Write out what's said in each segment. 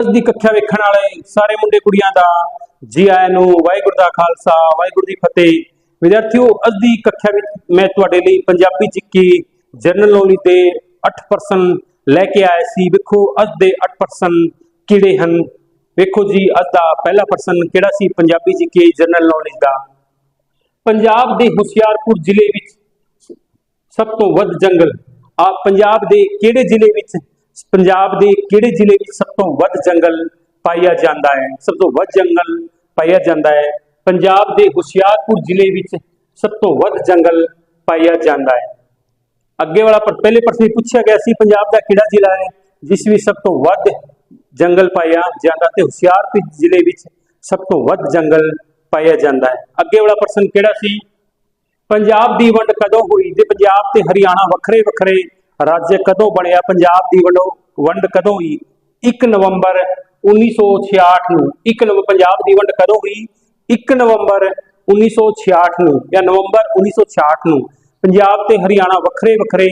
ਅੱਜ ਦੀ ਕੱਖਿਆ ਵੇਖਣ ਵਾਲੇ ਸਾਰੇ ਮੁੰਡੇ ਕੁੜੀਆਂ ਦਾ ਜੀ ਆਇਆਂ ਨੂੰ ਵਾਹਿਗੁਰੂ ਦਾ ਖਾਲਸਾ, ਵਾਹਿਗੁਰੂ ਦੀ ਫਤਿਹ। ਵਿਦਿਆਰਥੀਓ, ਅੱਜ ਦੀ ਕੱਖਿਆ ਵਿੱਚ ਮੈਂ ਤੁਹਾਡੇ ਲਈ ਪੰਜਾਬੀ ਜਿੱਕੀ ਜਨਰਲ ਨੌਲੇਜ ਦੇ 8% ਲੈ ਕੇ ਆਇਆ ਸੀ। ਵੇਖੋ, ਅੱਜ ਦੇ 8% ਕਿਹੜੇ ਹਨ? ਵੇਖੋ ਜੀ, ਅੱਜ ਦਾ ਪਹਿਲਾ ਪਰਸਨ ਕਿਹੜਾ ਸੀ ਪੰਜਾਬੀ ਜਿੱਕੀ ਜਨਰਲ ਨੌਲੇਜ ਦਾ? ਪੰਜਾਬ ਦੇ ਹੁਸ਼ਿਆਰਪੁਰ ਜ਼ਿਲ੍ਹੇ ਵਿੱਚ ਸਭ ਤੋਂ ਵੱਧ ਜੰਗਲ। ਆ ਪੰਜਾਬ ਦੇ ਕਿਹੜੇ ਜ਼ਿਲ੍ਹੇ ਵਿੱਚ ਪੰਜਾਬ ਦੇ ਕਿਹੜੇ ਜ਼ਿਲ੍ਹੇ ਵਿੱਚ ਸਭ ਤੋਂ ਵੱਧ ਜੰਗਲ ਪਾਇਆ ਜਾਂਦਾ ਹੈ? ਸਭ ਤੋਂ ਵੱਧ ਜੰਗਲ ਪਾਇਆ ਜਾਂਦਾ ਹੈ। ਪੰਜਾਬ ਦੇ ਹੁਸ਼ਿਆਰਪੁਰ ਜ਼ਿਲ੍ਹੇ ਵਿੱਚ ਸਭ ਤੋਂ ਵੱਧ ਜੰਗਲ ਪਾਇਆ ਜਾਂਦਾ ਹੈ। ਅੱਗੇ ਵਾਲਾ ਪਰ ਪਹਿਲੇ ਪ੍ਰਸ਼ਨ ਪੁੱਛਿਆ ਗਿਆ ਸੀ, ਪੰਜਾਬ ਦਾ ਕਿਹੜਾ ਜ਼ਿਲ੍ਹਾ ਹੈ ਜਿਸ ਵਿੱਚ ਸਭ ਤੋਂ ਵੱਧ ਜੰਗਲ ਪਾਇਆ ਜਾਂਦਾ ਤੇ ਹੁਸ਼ਿਆਰਪੁਰ ਜ਼ਿਲ੍ਹੇ ਵਿੱਚ ਸਭ ਤੋਂ ਵੱਧ ਜੰਗਲ ਪਾਇਆ ਜਾਂਦਾ ਹੈ। ਅੱਗੇ ਵਾਲਾ ਪ੍ਰਸ਼ਨ ਕਿਹੜਾ ਸੀ? ਪੰਜਾਬ ਦੀ ਵੰਡ ਕਦੋਂ ਹੋਈ? ਤੇ ਪੰਜਾਬ ਤੇ ਹਰਿਆਣਾ ਵੱਖਰੇ ਵੱਖਰੇ ਰਾਜ ਕਦੋਂ ਬਣਿਆ? ਪੰਜਾਬ ਦੀ ਵੰਡੋ, ਵੰਡ ਕਦੋਂ ਹੋਈ? 1 ਨਵੰਬਰ 1966 ਨੂੰ 1 ਨਵੰਬਰ ਪੰਜਾਬ ਦੀ ਵੰਡ ਕਦੋਂ ਹੋਈ? 1 ਨਵੰਬਰ 1966 ਨੂੰ ਜਾਂ ਨਵੰਬਰ 1966 ਨੂੰ। ਪੰਜਾਬ ਤੇ ਹਰਿਆਣਾ ਵੱਖਰੇ ਵੱਖਰੇ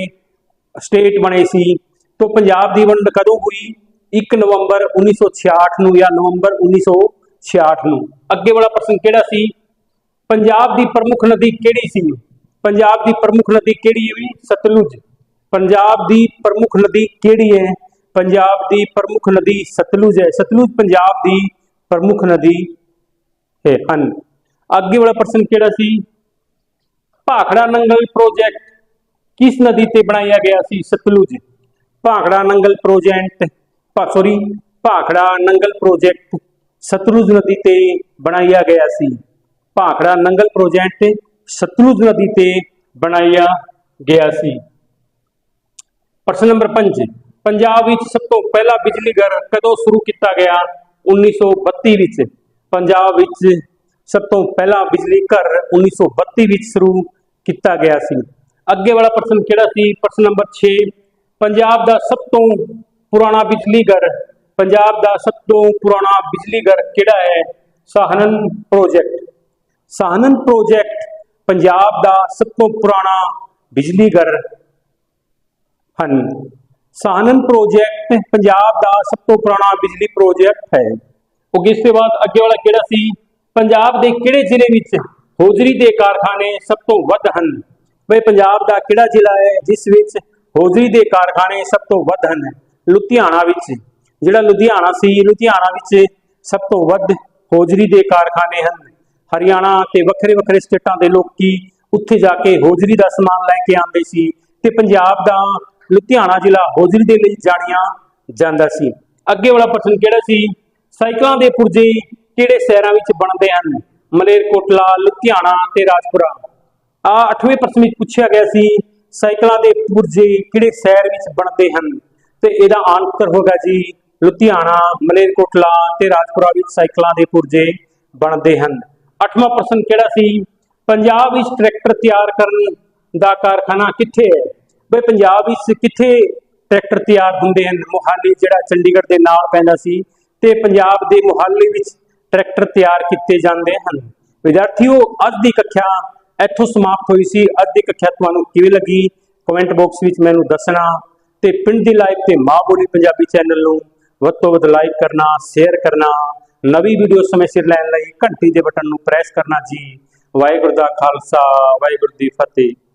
ਸਟੇਟ ਬਣੇ ਸੀ। ਤੋਂ ਪੰਜਾਬ ਦੀ ਵੰਡ ਕਦੋਂ ਹੋਈ? 1 ਨਵੰਬਰ 1966 ਨੂੰ ਜਾਂ ਨਵੰਬਰ 1966 ਨੂੰ। ਅੱਗੇ ਵਾਲਾ ਪ੍ਰਸ਼ਨ ਕਿਹੜਾ ਸੀ? ਪੰਜਾਬ ਦੀ ਪ੍ਰਮੁੱਖ ਨਦੀ ਕਿਹੜੀ ਸੀ? ਪੰਜਾਬ ਦੀ ਪ੍ਰਮੁੱਖ ਨਦੀ ਕਿਹੜੀ ਹੈ ਵੀ ਸਤਲੁਜ। ਪੰਜਾਬ ਦੀ ਪ੍ਰਮੁੱਖ ਨਦੀ ਕਿਹੜੀ ਹੈ? ਪੰਜਾਬ ਦੀ ਪ੍ਰਮੁੱਖ ਨਦੀ ਸਤਲੁਜ ਹੈ। ਸਤਲੁਜ ਪੰਜਾਬ ਦੀ ਪ੍ਰਮੁੱਖ ਨਦੀ ਹੈ, ਹਨ। ਅੱਗੇ ਵਾਲਾ ਪ੍ਰਸ਼ਨ ਕਿਹੜਾ ਸੀ? ਭਾਖੜਾ ਨੰਗਲ ਪ੍ਰੋਜੈਕਟ ਕਿਸ ਨਦੀ ਤੇ ਬਣਾਇਆ ਗਿਆ ਸੀ Sutlej? Bhakra Nangal project sorry Bhakra Nangal project Sutlej ਨਦੀ ਤੇ ਬਣਾਇਆ ਗਿਆ ਸੀ। ਭਾਖੜਾ ਨੰਗਲ ਪ੍ਰੋਜੈਕਟ ਸਤਲੁਜ ਨਦੀ ਤੇ ਬਣਾਇਆ ਗਿਆ ਸੀ। ਪ੍ਰਸ਼ਨ ਨੰਬਰ 5 ਪੰਜਾਬ ਵਿੱਚ ਸਭ ਤੋਂ ਪਹਿਲਾ ਬਿਜਲੀ ਘਰ ਕਦੋਂ ਸ਼ੁਰੂ ਕੀਤਾ ਗਿਆ? 1932 ਵਿੱਚ। ਪੰਜਾਬ ਵਿੱਚ ਸਭ ਤੋਂ ਪਹਿਲਾ ਬਿਜਲੀ ਘਰ 1932 ਵਿੱਚ ਸ਼ੁਰੂ ਕੀਤਾ ਗਿਆ ਸੀ। ਅੱਗੇ ਵਾਲਾ ਪ੍ਰਸ਼ਨ ਕਿਹੜਾ ਸੀ? ਪ੍ਰਸ਼ਨ ਨੰਬਰ 6 ਪੰਜਾਬ ਦਾ ਸਭ ਤੋਂ ਪੁਰਾਣਾ ਬਿਜਲੀ ਘਰ, ਪੰਜਾਬ ਦਾ ਸਭ ਤੋਂ ਪੁਰਾਣਾ ਬਿਜਲੀ ਘਰ ਕਿਹੜਾ ਹੈ? ਸਾਹਨਨ ਪ੍ਰੋਜੈਕਟ ਸਾਹਨਨ ਪ੍ਰੋਜੈਕਟ ਪੰਜਾਬ ਦਾ ਸਭ ਤੋਂ ਪੁਰਾਣਾ ਬਿਜਲੀ ਘਰ ਹਨ। ਸਾਹਨਨ ਪ੍ਰੋਜੈਕਟ ਪੰਜਾਬ ਦਾ ਸਭ ਤੋਂ ਪੁਰਾਣਾ ਬਿਜਲੀ ਪ੍ਰੋਜੈਕਟ ਹੈ। ਉਹ ਇਸ ਤੋਂ ਬਾਅਦ ਅੱਗੇ ਵਾਲਾ ਕਿਹੜਾ ਸੀ? ਪੰਜਾਬ ਦੇ ਕਿਹੜੇ ਜ਼ਿਲ੍ਹੇ ਵਿੱਚ ਹੋਜਰੀ ਦੇ ਕਾਰਖਾਨੇ ਸਭ ਤੋਂ ਵੱਧ ਹਨ? ਬਈ ਪੰਜਾਬ ਦਾ ਕਿਹੜਾ ਜ਼ਿਲ੍ਹਾ ਹੈ, ਜਿਸ ਵਿੱਚ ਹੋਜਰੀ ਦੇ ਕਾਰਖਾਨੇ ਸਭ ਤੋਂ ਵੱਧ ਹਨ? ਲੁਧਿਆਣਾ ਵਿੱਚ। ਜਿਹੜਾ ਲੁਧਿਆਣਾ ਸੀ, ਲੁਧਿਆਣਾ ਵਿੱਚ ਸਭ ਤੋਂ ਵੱਧ ਹੋਜਰੀ ਦੇ ਕਾਰਖਾਨੇ ਹਨ। ਹਰਿਆਣਾ ਤੇ ਵੱਖਰੇ ਵੱਖਰੇ ਸਟੇਟਾਂ ਦੇ ਲੋਕੀ ਉੱਥੇ ਜਾ ਕੇ ਹੋਜਰੀ ਦਾ ਸਮਾਨ ਲੈ ਕੇ ਆਉਂਦੇ ਸੀ ਤੇ ਪੰਜਾਬ ਦਾ ਲੁਧਿਆਣਾ ਜ਼ਿਲ੍ਹਾ ਹੌਜਰੀ ਦੇ ਲਈ ਜਾਣਿਆ ਜਾਂਦਾ ਸੀ। ਅੱਗੇ ਵਾਲਾ ਪ੍ਰਸ਼ਨ ਕਿਹੜਾ ਸੀ? ਸਾਈਕਲਾਂ ਦੇ ਪੁਰਜੇ ਕਿਹੜੇ ਸ਼ਹਿਰਾਂ ਵਿੱਚ ਬਣਦੇ ਹਨ? ਮਲੇਰਕੋਟਲਾ, ਲੁਧਿਆਣਾ ਤੇ ਰਾਜਪੁਰਾ। ਆ 8ਵੇਂ ਪ੍ਰਸ਼ਨ ਵਿੱਚ ਪੁੱਛਿਆ ਗਿਆ ਸੀ, ਸਾਈਕਲਾਂ ਦੇ ਪੁਰਜੇ ਕਿਹੜੇ ਸ਼ਹਿਰ ਵਿੱਚ ਬਣਦੇ ਹਨ? ਤੇ ਇਹਦਾ ਆਨਸਰ ਹੋਗਾ ਜੀ, ਲੁਧਿਆਣਾ, ਮਲੇਰਕੋਟਲਾ ਤੇ ਰਾਜਪੁਰਾ ਵਿੱਚ ਸਾਈਕਲਾਂ ਦੇ ਪੁਰਜੇ ਬਣਦੇ ਹਨ। ਅੱਠਵਾਂ ਪ੍ਰਸ਼ਨ ਕਿਹੜਾ ਸੀ? ਪੰਜਾਬ ਵਿੱਚ ਟਰੈਕਟਰ ਤਿਆਰ ਕਰਨ ਦਾ ਕਾਰਖਾਨਾ ਕਿੱਥੇ ਹੈ? ਬਈ ਪੰਜਾਬ ਵਿੱਚ ਕਿੱਥੇ ਟਰੈਕਟਰ ਤਿਆਰ ਹੁੰਦੇ ਹਨ? ਮੁਹਾਲੀ ਜਿਹੜਾ ਚੰਡੀਗੜ੍ਹ ਦੇ ਨਾਲ ਪੈਂਦਾ ਸੀ ਤੇ ਪੰਜਾਬ ਦੇ ਮੁਹਾਲੀ ਵਿੱਚ ਟਰੈਕਟਰ ਤਿਆਰ ਕੀਤੇ ਜਾਂਦੇ ਹਨ। ਵਿਦਿਆਰਥੀਓ, ਅੱਜ ਦੀ ਕੱਖਿਆ ਇੱਥੋਂ ਸਮਾਪਤ ਹੋਈ ਸੀ। ਅੱਜ ਦੀ ਕੱਖਿਆ ਤੁਹਾਨੂੰ ਕਿਵੇਂ ਲੱਗੀ? ਕਮੈਂਟ ਬਾਕਸ ਵਿੱਚ ਮੈਨੂੰ ਦੱਸਣਾ ਤੇ ਪਿੰਡ ਦੀ ਲਾਈਵ ਤੇ ਮਾਂ ਬੋਲੀ ਪੰਜਾਬੀ ਚੈਨਲ ਨੂੰ ਵੱਧ ਤੋਂ ਵੱਧ ਲਾਈਕ ਕਰਨਾ, ਸ਼ੇਅਰ ਕਰਨਾ, ਨਵੀਂ ਵੀਡੀਓ ਸਮੇਂ ਸਿਰ ਲੈਣ ਲਈ ਘੰਟੀ ਦੇ ਬਟਨ ਨੂੰ ਪ੍ਰੈਸ ਕਰਨਾ ਜੀ। ਵਾਹਿਗੁਰੂ ਦਾ ਖਾਲਸਾ, ਵਾਹਿਗੁਰੂ ਦੀ ਫਤਿਹ।